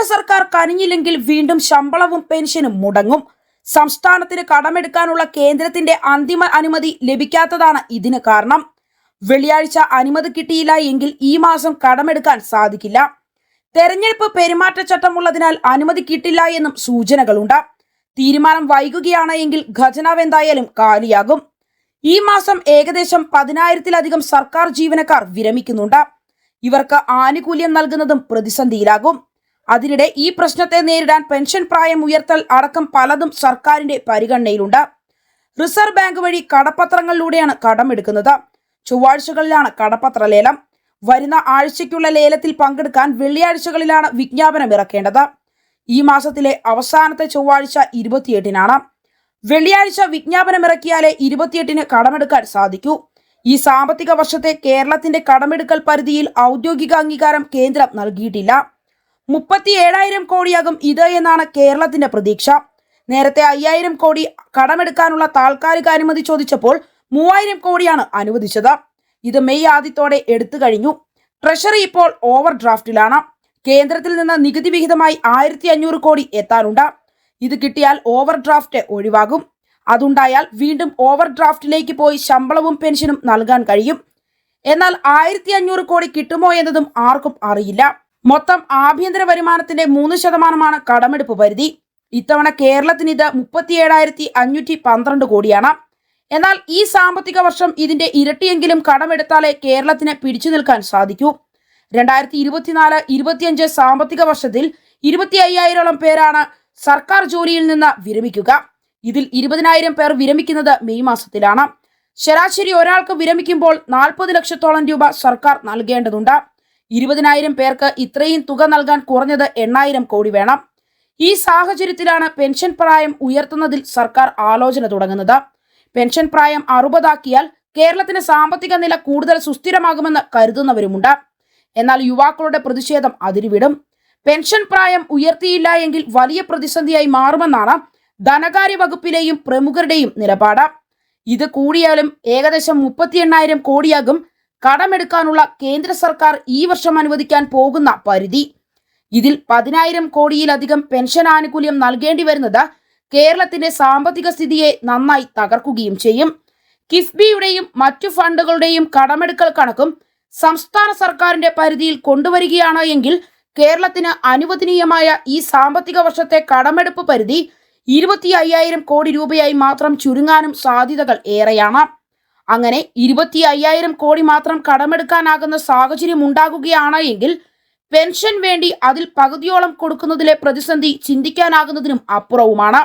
കേന്ദ്ര സർക്കാർ കനിഞ്ഞില്ലെങ്കിൽ വീണ്ടും ശമ്പളവും പെൻഷനും മുടങ്ങും. സംസ്ഥാനത്തിന് കടമെടുക്കാനുള്ള കേന്ദ്രത്തിന്റെ അന്തിമ അനുമതി ലഭിക്കാത്തതാണ് ഇതിന് കാരണം. വെള്ളിയാഴ്ച അനുമതി കിട്ടിയില്ല എങ്കിൽ ഈ മാസം കടമെടുക്കാൻ സാധിക്കില്ല. തെരഞ്ഞെടുപ്പ് പെരുമാറ്റച്ചട്ടം ഉള്ളതിനാൽ അനുമതി കിട്ടില്ല എന്നും സൂചനകളുണ്ട്. തീരുമാനം വൈകുകയാണ് എങ്കിൽ ഖജനാവ് എന്തായാലും കാലിയാകും. ഈ മാസം ഏകദേശം പതിനായിരത്തിലധികം സർക്കാർ ജീവനക്കാർ വിരമിക്കുന്നുണ്ട്. ഇവർക്ക് ആനുകൂല്യം നൽകുന്നതും പ്രതിസന്ധിയിലാകും. അതിനിടെ ഈ പ്രശ്നത്തെ നേരിടാൻ പെൻഷൻ പ്രായം ഉയർത്തൽ അടക്കം പലതും സർക്കാരിന്റെ പരിഗണനയിലുണ്ട്. റിസർവ് ബാങ്ക് വഴി കടപ്പത്രങ്ങളിലൂടെയാണ് കടമെടുക്കുന്നത്. ചൊവ്വാഴ്ചകളിലാണ് കടപ്പത്ര ലേലം വരുന്ന ആഴ്ചയ്ക്കുള്ള ലേലത്തിൽ പങ്കെടുക്കാൻ വെള്ളിയാഴ്ചകളിലാണ് വിജ്ഞാപനം ഇറക്കേണ്ടത്. ഈ മാസത്തിലെ അവസാനത്തെ ചൊവ്വാഴ്ച ഇരുപത്തിയെട്ടിനാണ്. വെള്ളിയാഴ്ച വിജ്ഞാപനം ഇറക്കിയാലേ ഇരുപത്തിയെട്ടിന് കടമെടുക്കാൻ സാധിക്കൂ. ഈ സാമ്പത്തിക വർഷത്തെ കേരളത്തിന്റെ കടമെടുക്കൽ പരിധിയിൽ ഔദ്യോഗിക അംഗീകാരം കേന്ദ്രം നൽകിയിട്ടില്ല. മുപ്പത്തി ഏഴായിരം കോടിയാകും ഇത് എന്നാണ് കേരളത്തിന്റെ പ്രതീക്ഷ. നേരത്തെ അയ്യായിരം കോടി കടമെടുക്കാനുള്ള താൽക്കാലിക അനുമതി ചോദിച്ചപ്പോൾ മൂവായിരം കോടിയാണ് അനുവദിച്ചത്. ഇത് മെയ് ആദ്യത്തോടെ എടുത്തു കഴിഞ്ഞു. ട്രഷറി ഇപ്പോൾ ഓവർ ഡ്രാഫ്റ്റിലാണ് കേന്ദ്രത്തിൽ നിന്ന് നികുതി വിഹിതമായി ആയിരത്തി അഞ്ഞൂറ് കോടി എത്താനുണ്ട്. ഇത് കിട്ടിയാൽ ഓവർ ഡ്രാഫ്റ്റ് ഒഴിവാകും. അതുണ്ടായാൽ വീണ്ടും ഓവർ ഡ്രാഫ്റ്റിലേക്ക് പോയി ശമ്പളവും പെൻഷനും നൽകാൻ കഴിയും. എന്നാൽ ആയിരത്തി അഞ്ഞൂറ് കോടി കിട്ടുമോ എന്നതും ആർക്കും അറിയില്ല. മൊത്തം ആഭ്യന്തര വരുമാനത്തിന്റെ മൂന്ന് ശതമാനമാണ് കടമെടുപ്പ് പരിധി. ഇത്തവണ കേരളത്തിന് ഇത് മുപ്പത്തിയേഴായിരത്തി അഞ്ഞൂറ്റി പന്ത്രണ്ട് കോടിയാണ്. എന്നാൽ ഈ സാമ്പത്തിക വർഷം ഇതിന്റെ ഇരട്ടിയെങ്കിലും കടമെടുത്താലേ കേരളത്തിന് പിടിച്ചു നിൽക്കാൻ സാധിക്കൂ. രണ്ടായിരത്തി ഇരുപത്തിനാല് ഇരുപത്തിയഞ്ച് സാമ്പത്തിക വർഷത്തിൽ ഇരുപത്തി അയ്യായിരോളം പേരാണ് സർക്കാർ ജോലിയിൽ നിന്ന് വിരമിക്കുക. ഇതിൽ ഇരുപതിനായിരം പേർ വിരമിക്കുന്നത് മെയ് മാസത്തിലാണ്. ശരാശരി ഒരാൾക്ക് വിരമിക്കുമ്പോൾ നാൽപ്പത് ലക്ഷത്തോളം രൂപ സർക്കാർ നൽകേണ്ടതുണ്ട്. ഇരുപതിനായിരം പേർക്ക് ഇത്രയും തുക നൽകാൻ കുറഞ്ഞത് എണ്ണായിരം കോടി വേണം. ഈ സാഹചര്യത്തിലാണ് പെൻഷൻ പ്രായം ഉയർത്തുന്നതിൽ സർക്കാർ ആലോചന തുടങ്ങുന്നത്. പെൻഷൻ പ്രായം അറുപതാക്കിയാൽ കേരളത്തിന് സാമ്പത്തിക നില കൂടുതൽ സുസ്ഥിരമാകുമെന്ന് കരുതുന്നവരുമുണ്ട്. എന്നാൽ യുവാക്കളുടെ പ്രതിഷേധം അതിരുവിടും. പെൻഷൻ പ്രായം ഉയർത്തിയില്ല എങ്കിൽ വലിയ പ്രതിസന്ധിയായി മാറുമെന്നാണ് ധനകാര്യ വകുപ്പിലെയും പ്രമുഖരുടെയും നിലപാട്. ഇത് കൂടിയാലും ഏകദേശം മുപ്പത്തി എണ്ണായിരം കോടിയാകും കടമെടുക്കാനുള്ള കേന്ദ്ര സർക്കാർ ഈ വർഷം അനുവദിക്കാൻ പോകുന്ന പരിധി. ഇതിൽ പതിനായിരം കോടിയിലധികം പെൻഷൻ ആനുകൂല്യം നൽകേണ്ടി വരുന്നത് കേരളത്തിന്റെ സാമ്പത്തിക സ്ഥിതിയെ നന്നായി തകർക്കുകയും ചെയ്യും. കിഫ്ബിയുടെയും മറ്റു ഫണ്ടുകളുടെയും കടമെടുക്കൽ കണക്കും സംസ്ഥാന സർക്കാരിന്റെ പരിധിയിൽ കൊണ്ടുവരികയാണ് എങ്കിൽ കേരളത്തിന് അനുവദനീയമായ ഈ സാമ്പത്തിക വർഷത്തെ കടമെടുപ്പ് പരിധി ഇരുപത്തി അയ്യായിരം കോടി രൂപയായി മാത്രം ചുരുങ്ങാനും സാധ്യതകൾ ഏറെയാണ്. അങ്ങനെ ഇരുപത്തി അയ്യായിരം കോടി മാത്രം കടമെടുക്കാനാകുന്ന സാഹചര്യം ഉണ്ടാകുകയാണ് എങ്കിൽ പെൻഷൻ വേണ്ടി അതിൽ പകുതിയോളം കൊടുക്കുന്നതിലെ പ്രതിസന്ധി ചിന്തിക്കാനാകുന്നതിനും അപ്പുറവുമാണ്.